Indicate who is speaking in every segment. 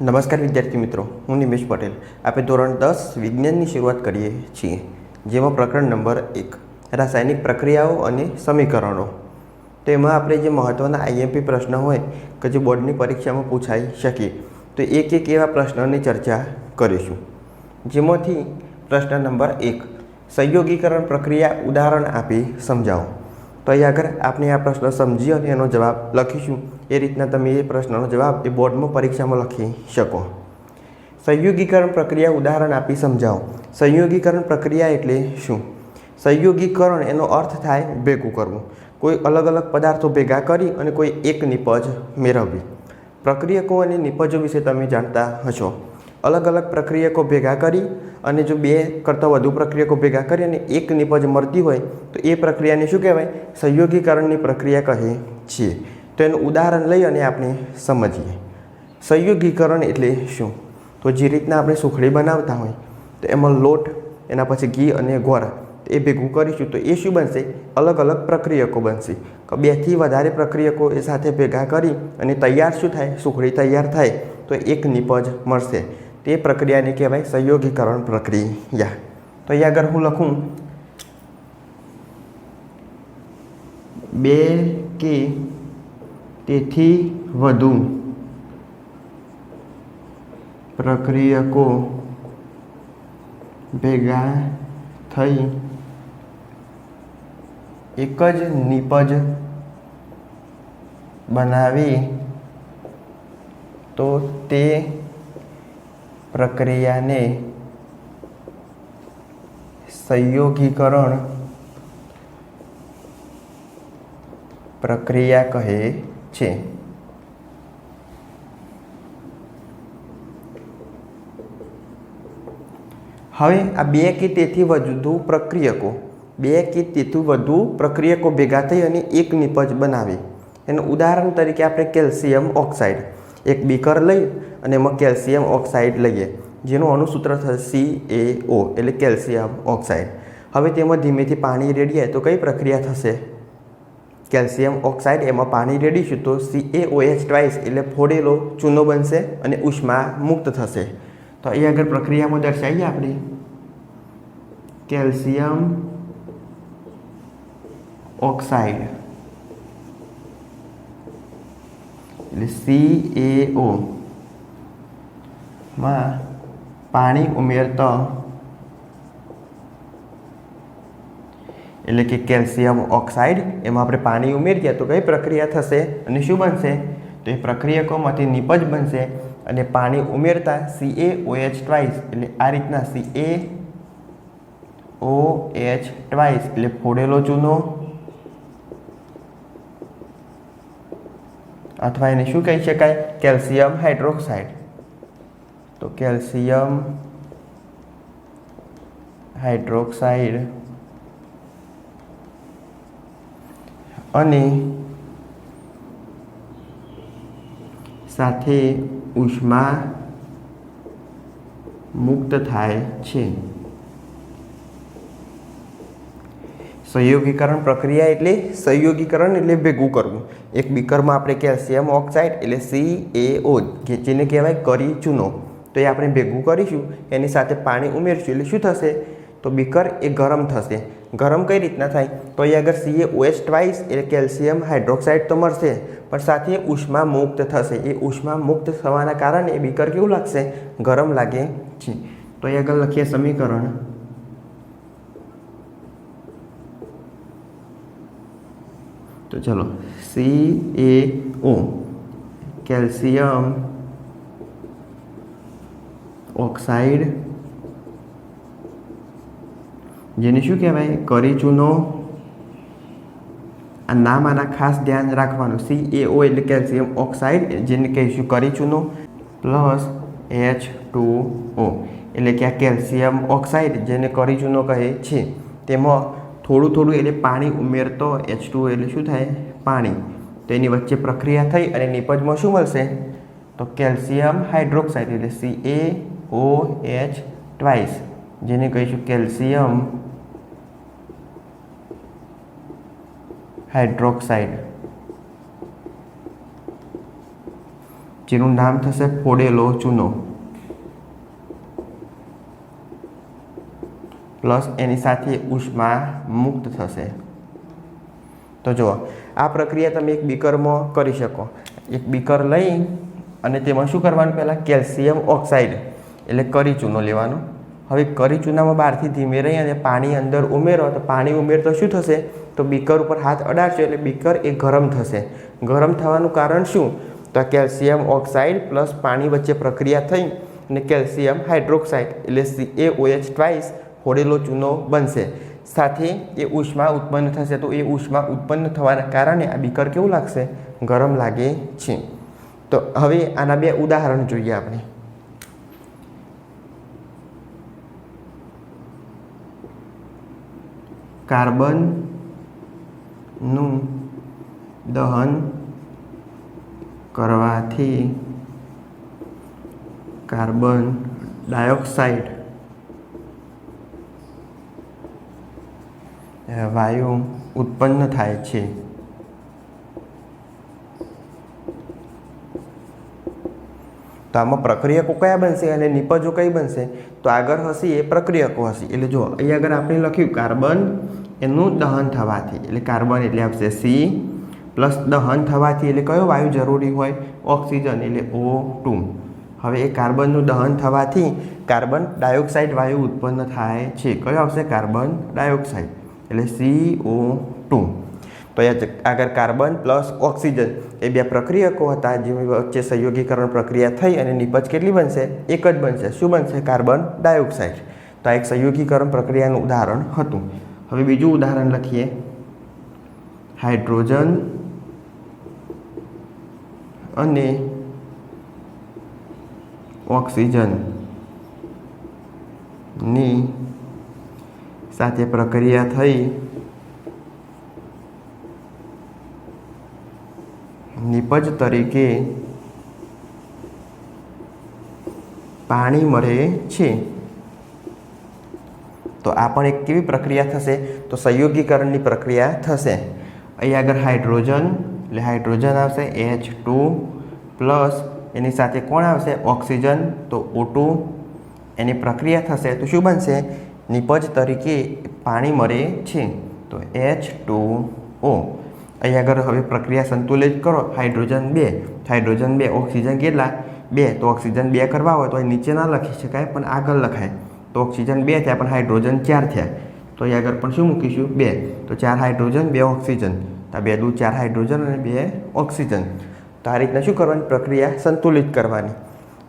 Speaker 1: નમસ્કાર વિદ્યાર્થી મિત્રો, હું નિમેશ પટેલ. આપણે ધોરણ દસ વિજ્ઞાનની શરૂઆત કરીએ છીએ, જેમાં પ્રકરણ નંબર એક, રાસાયણિક પ્રક્રિયાઓ અને સમીકરણો. તો એમાં આપણે જે મહત્ત્વના આઈએમપી પ્રશ્ન હોય, કે જે બોર્ડની પરીક્ષામાં પૂછાઈ શકે તો એક એક એવા પ્રશ્નોની ચર્ચા કરીશું. જેમાંથી પ્રશ્ન નંબર એક, સંયોગીકરણ પ્રક્રિયા ઉદાહરણ આપી સમજાવો. તો અહીં આગળ આપણે આ પ્રશ્ન સમજી અને એનો જવાબ લખીશું. એ રીતના તમે એ પ્રશ્નનો જવાબ એ બોર્ડમાં પરીક્ષામાં લખી શકો. સંયોગીકરણ પ્રક્રિયા ઉદાહરણ આપી સમજાવો. સંયોગીકરણ પ્રક્રિયા એટલે શું? સંયોગીકરણ એનો અર્થ થાય ભેગું કરવું. કોઈ અલગ અલગ પદાર્થો ભેગા કરી અને કોઈ એક નિપજ મેળવવી. પ્રક્રિયકો અને નિપજો વિશે તમે જાણતા હશો. અલગ અલગ પ્રક્રિયકો ભેગા કરી અને જો બે કરતાં વધુ પ્રક્રિયકો ભેગા કરી અને એક નિપજ મળતી હોય તો એ પ્રક્રિયાને શું કહેવાય? સંયોગીકરણની પ્રક્રિયા કહે છીએ તો એનું ઉદાહરણ લઈ અને આપણે સમજીએ. સંયોગીકરણ એટલે શું? તો જે રીતના આપણે સુખડી બનાવતા હોય તો એમાં લોટ, એના પછી ઘી અને ગોળ એ ભેગું કરીશું તો એ શું બનશે? અલગ અલગ પ્રક્રિયકો બનશે. બેથી વધારે પ્રક્રિયકો એ સાથે ભેગા કરી અને તૈયાર શું થાય? સુખડી તૈયાર થાય તો એક નિપજ મળશે. તે પ્રક્રિયાને કહેવાય સંયોગીકરણ પ્રક્રિયા. તો અહીંયા આગળ હું લખું. બે કે તેથી વધુ પ્રક્રિયકો ભેગા થઈ એક જ નિપજ બનાવી તો તે પ્રક્રિયાને સંયોગીકરણ પ્રક્રિયા કહે છે. હવે આ બે કે તેથી વધુ પ્રક્રિયકો, બે કે તેથી વધુ પ્રક્રિયકો ભેગા થઈ અને એક નિપજ બનાવે. એનું ઉદાહરણ તરીકે આપણે કેલ્શિયમ ઓક્સાઇડ, એક બીકર લઈ અને એમાં કેલ્શિયમ ઓક્સાઇડ લઈએ. જેનું અણુસૂત્ર થશે સી એ ઓ એટલે કેલ્શિયમ ઓક્સાઇડ. હવે તેમાં ધીમેથી પાણી રેડીએ તો કઈ પ્રક્રિયા થશે? કેલ્શિયમ ઓક્સાઇડ એમાં પાણી રેડીશું તો C A O H twice એટલે ફોડેલો ચૂનો બનશે અને ઉષ્મા મુક્ત થશે. તો અહીં આગળ પ્રક્રિયામાં દર્શાવીએ આપણે. Calcium oxide. એટલે સી એ ઓ માં પાણી ઉમેરતા એટલે કે કેલ્શિયમ ઓક્સાઇડ એમાં આપણે પાણી ઉમેરીએ તો કઈ પ્રક્રિયા થશે અને શું બનશે? તો એ પ્રક્રિયકોમાંથી નિપજ બનશે અને પાણી ઉમેરતા C A OH H twice એટલે આ રીતના C A O H twice એટલે ફોડેલો ચૂનો અથવા એને શું કહી શકાય? Calcium hydroxide. તો કેલ્શિયમ, હાઇડ્રોક્સાઇડ અને સાથે ઉષ્મા મુક્ત થાય છે. સંયોગીકરણ પ્રક્રિયા એટલે સંયોગીકરણ એટલે ભેગું કરવું. એક બીકરમાં આપણે કેલ્શિયમ ઓક્સાઇડ એટલે સી એ ઓ જેને કહેવાય કરી ચૂનો તો એ આપણે ભેગું કરીશું, એની સાથે પાણી ઉમેરશું. એટલે શું થશે? તો બીકર એ ગરમ થશે. ગરમ કઈ રીતના થાય? તો એ આગળ સીએ ઓએસ ટ્વાઇસ એટલે કેલ્શિયમ હાઇડ્રોક્સાઇડ તો મળશે, પણ સાથે ઉષ્મા મુક્ત થશે. એ ઉષ્મા મુક્ત થવાના કારણે એ બીકર કેવું લાગશે? ગરમ લાગે છે. તો એ આગળ લખીએ સમીકરણ. તો ચલો C A O calcium oxide. જેને શું કહેવાય? કરી ચૂનો આ નામ આના ખાસ ધ્યાન રાખવાનું. સી એ ઓ એટલે કેલ્શિયમ ઓક્સાઇડ, જેને કહીશું કરી ચૂનો પ્લસ એચ ટુ ઓ એટલે કે આ કેલ્શિયમ ઓક્સાઇડ જેને કરી ચૂનો કહે છે. તેમાં થોડું થોડું એટલે પાણી ઉમેરતો એચ ટુ એટલે શું થાય? પાણી. તો એની વચ્ચે પ્રક્રિયા થઈ અને નિપજમાં શું મળશે? તો કેલ્શિયમ હાઇડ્રોક્સાઇડ એટલે C A O H twice, જેને કહીશું કેલ્શિયમ હાઇડ્રોક્સાઇડ. જેનું નામ થશે ફોડેલો ચૂનો. પ્લસ એની સાથે ઉષ્મા મુક્ત થશે. તો જુઓ, આ પ્રક્રિયા તમે એક બીકરમાં કરી શકો. એક બીકર લઈ અને તેમાં શું કરવાનું પહેલાં? Calcium oxide. એટલે કરી ચૂનો લેવાનો. હવે કરી ચૂનામાં બહારથી ધીમે રહી અને પાણી અંદર ઉમેરો, તો પાણી ઉમેરતો શું થશે? તો બીકર ઉપર હાથ અડાડશો એટલે બીકર એ ગરમ થશે. ગરમ થવાનું કારણ શું? તો આ કેલ્શિયમ ઓક્સાઇડ પ્લસ પાણી વચ્ચે પ્રક્રિયા થઈ અને કેલ્શિયમ હાઇડ્રોક્સાઇડ એટલે સી એ ઓએચ ટ્વાઇસ ફોડેલો ચૂનો બનશે. સાથે એ ઉષ્મા ઉત્પન્ન થશે, તો એ ઉષ્મા ઉત્પન્ન થવાના કારણે આ બીકર કેવું લાગશે? ગરમ લાગે છે. તો હવે આના બે ઉદાહરણ જોઈએ આપણે. કાર્બનનું દહન કરવાથી કાર્બન ડાયોક્સાઇડ વાયુ ઉત્પન્ન થાય છે. તો આમાં પ્રક્રિયકો કયા બનશે અને નિપજો કઈ બનશે? તો આગળ હશે એ પ્રક્રિયકો હશે. એટલે જો અહીં આગળ આપણે લખ્યું કાર્બન એનું દહન થવાથી, એટલે કાર્બન એટલે આવશે સી, પ્લસ દહન થવાથી એટલે કયો વાયુ જરૂરી હોય? ઓક્સિજન એટલે ઓ ટુ. હવે એ કાર્બનનું દહન થવાથી કાર્બન ડાયોક્સાઇડ વાયુ ઉત્પન્ન થાય છે. કયો આવશે? Carbon dioxide. એટલે સી, ઓ ટુ. તો આગળ કાર્બન પ્લસ ઓક્સિજન. એ બે પ્રક્રિયકો હતા જેની વચ્ચે સંયોગીકરણ પ્રક્રિયા થઈ અને નિપજ કેટલી બનશે? એક જ બનશે. શું બનશે? Carbon dioxide. તો આ એક સંયોગીકરણ પ્રક્રિયાનું ઉદાહરણ હતું. હવે બીજું ઉદાહરણ લખીએ. હાઇડ્રોજન અને ઓક્સિજનની સાથે પ્રક્રિયા થઈ નિપજ તરીકે પાણી મળે છે. તો આ પણ એક કેવી પ્રક્રિયા થશે? તો સંયોગીકરણની પ્રક્રિયા થશે. અહીં આગળ હાઇડ્રોજન, એટલે હાઇડ્રોજન આવશે એચ ટુ પ્લસ એની સાથે કોણ આવશે? ઓક્સિજન. તો ઓ ટુ એની પ્રક્રિયા થશે. તો શું બનશે? નિપજ તરીકે પાણી મળે છે. તો એચ ટુ ઓ અહીં આગળ હવે પ્રક્રિયા સંતુલિત કરો. હાઇડ્રોજન બે. હાઇડ્રોજન બે, ઓક્સિજન કેટલા? બે. તો ઓક્સિજન બે કરવા હોય તો અહીં નીચે ના લખી શકાય, પણ આગળ લખાય. તો ઓક્સિજન બે થયા, પણ હાઇડ્રોજન ચાર થયા. તો અહીં આગળ પણ શું મૂકીશું? બે. તો ચાર હાઇડ્રોજન બે ઓક્સિજન તો બે દુ ચાર હાઇડ્રોજન અને બે ઓક્સિજન તો આ રીતના શું કરવાની? પ્રક્રિયા સંતુલિત કરવાની.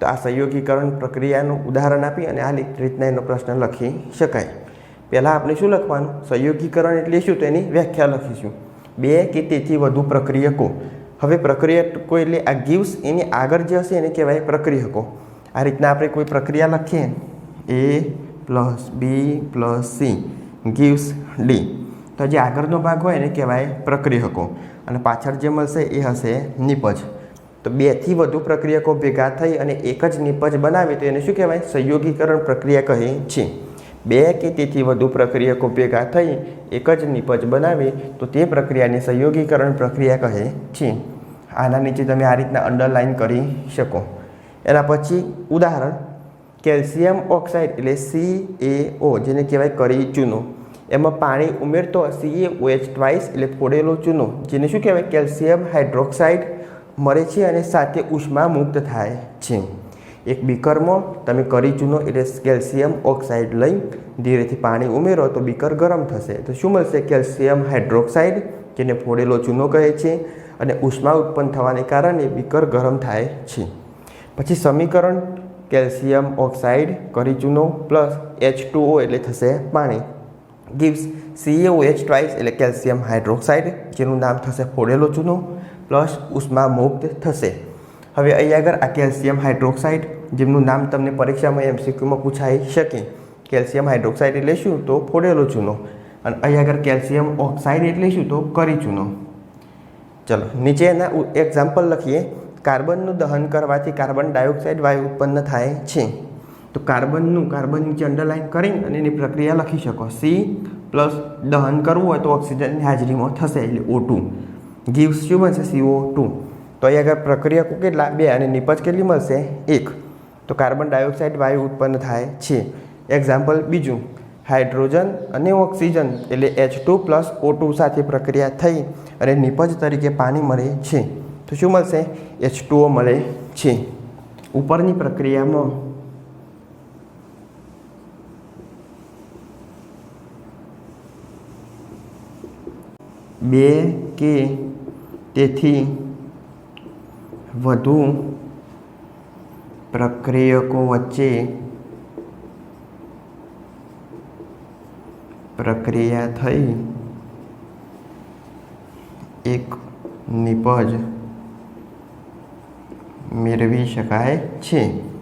Speaker 1: તો આ સંયોગીકરણ પ્રક્રિયાનું ઉદાહરણ આપી અને આ રીતના એનો પ્રશ્ન લખી શકાય. પહેલાં આપણે શું લખવાનું? સંયોગીકરણ એટલે શું? તો એની વ્યાખ્યા લખીશું. બે કે તેથી વધુ પ્રક્રિયકો. હવે પ્રક્રિયકો એટલે આ ગીવ્સ એની આગળ જે હશે એને કહેવાય પ્રક્રિયકો. આ રીતના આપણે કોઈ પ્રક્રિયા લખીએ. A plus B plus C gives D તો જે આગળનો ભાગ હોય એને કહેવાય પ્રક્રિયકો. અને પાછળ જે મળશે એ હશે નિપજ. તો બેથી વધુ પ્રક્રિયકો ભેગા થઈ અને એક જ નિપજ બનાવે તો એને શું કહેવાય? સહયોગીકરણ પ્રક્રિયા કહે છે. બે કે તેથી વધુ પ્રક્રિયકો ભેગા થઈ એક જ નિપજ બનાવે તો તે પ્રક્રિયાને સહયોગીકરણ પ્રક્રિયા કહે છે. આના નીચે તમે આ રીતના અંડરલાઇન કરી શકો. એના પછી ઉદાહરણ. કેલ્શિયમ ઓક્સાઇડ એટલે સી એ ઓ જેને કહેવાય કરી ચૂનો. એમાં પાણી ઉમેરતો સી એ ઓએચ ટ્વાઇસ એટલે ફોડેલો ચૂનો, જેને શું કહેવાય? કેલ્શિયમ હાઇડ્રોક્સાઇડ મળે છે અને સાથે ઉષ્મા મુક્ત થાય છે. એક બીકરમાં તમે કરી ચૂનો એટલે કેલ્શિયમ ઓક્સાઇડ લઈ ધીરેથી પાણી ઉમેરો તો બીકર ગરમ થશે. તો શું મળશે? કેલ્શિયમ હાઇડ્રોક્સાઇડ, જેને ફોડેલો ચૂનો કહે છે અને ઉષ્મા ઉત્પન્ન થવાને કારણે બીકર ગરમ થાય છે. પછી સમીકરણ કેલ્શિયમ ઓક્સાઇડ કરી ચૂનો પ્લસ એચ ટુ ઓ એટલે થશે પાણી. ગીવ્સ સીએઓ એચ ટ્વાઇસ એટલે કેલ્શિયમ હાઇડ્રોક્સાઇડ, જેનું નામ થશે ફોડેલો ચૂનો પ્લસ ઉષ્મા મુક્ત થશે. હવે અહીં આગળ આ કેલ્શિયમ હાઇડ્રોક્સાઇડ, જેમનું નામ તમને પરીક્ષામાં એમસીક્યુમાં પૂછાઈ શકે. કેલ્શિયમ હાઇડ્રોક્સાઇડ એટલે શું? તો ફોડેલો ચૂનો. અને અહીં આગળ કેલ્શિયમ ઓક્સાઇડ એટલે શું? તો કરી ચૂનો. ચલો નીચે એના એક્ઝામ્પલ લખીએ. કાર્બનનું દહન કરવાથી કાર્બન ડાયોક્સાઇડ વાયુ ઉત્પન્ન થાય છે. તો કાર્બનનું, કાર્બન નીચે અંડરલાઇન કરી અને એની પ્રક્રિયા લખી શકો. સી પ્લસ દહન કરવું હોય તો ઓક્સિજનની હાજરીમાં થશે એટલે ઓ ટુ ગીવ્સ શું બનશે? સીઓ ટુ તો અહીં આગળ પ્રક્રિયા કેટલા? બે અને નિપજ કેટલી મળશે? એક. તો કાર્બન ડાયોક્સાઇડ વાયુ ઉત્પન્ન થાય છે. એક્ઝામ્પલ બીજું. હાઇડ્રોજન અને ઓક્સિજન એટલે H two plus O two સાથે પ્રક્રિયા થઈ અને નિપજ તરીકે પાણી મળે છે. તો શું મળશે એચ ટુઓ મળે છે. ઉપરની પ્રક્રિયામાં બે કે તેથી વધુ પ્રક્રિયકો વચ્ચે પ્રક્રિયા થઈ. એક નિપજ મેળવી શકાય છે.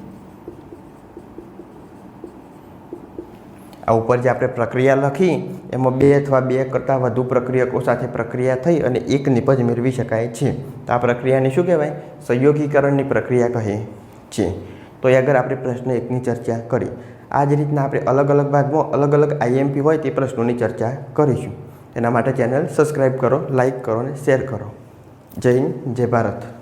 Speaker 1: આ ઉપર જે આપણે પ્રક્રિયા લખી, એમાં બે અથવા બે કરતાં વધુ પ્રક્રિયકો સાથે પ્રક્રિયા થઈ અને એક નિપજ મેળવી શકાય છે. તો આ પ્રક્રિયાને શું કહેવાય? સહયોગીકરણની પ્રક્રિયા કહે છે. તો એ આગળ આપણે પ્રશ્ન એકની ચર્ચા કરી. આ જ રીતના આપણે અલગ અલગ ભાગમાં અલગ અલગ આઈએમપી હોય તે પ્રશ્નોની ચર્ચા કરીશું. એના માટે ચેનલ સબસ્ક્રાઈબ કરો, લાઇક કરો અને શેર કરો. જય હિન્દ, જય ભારત.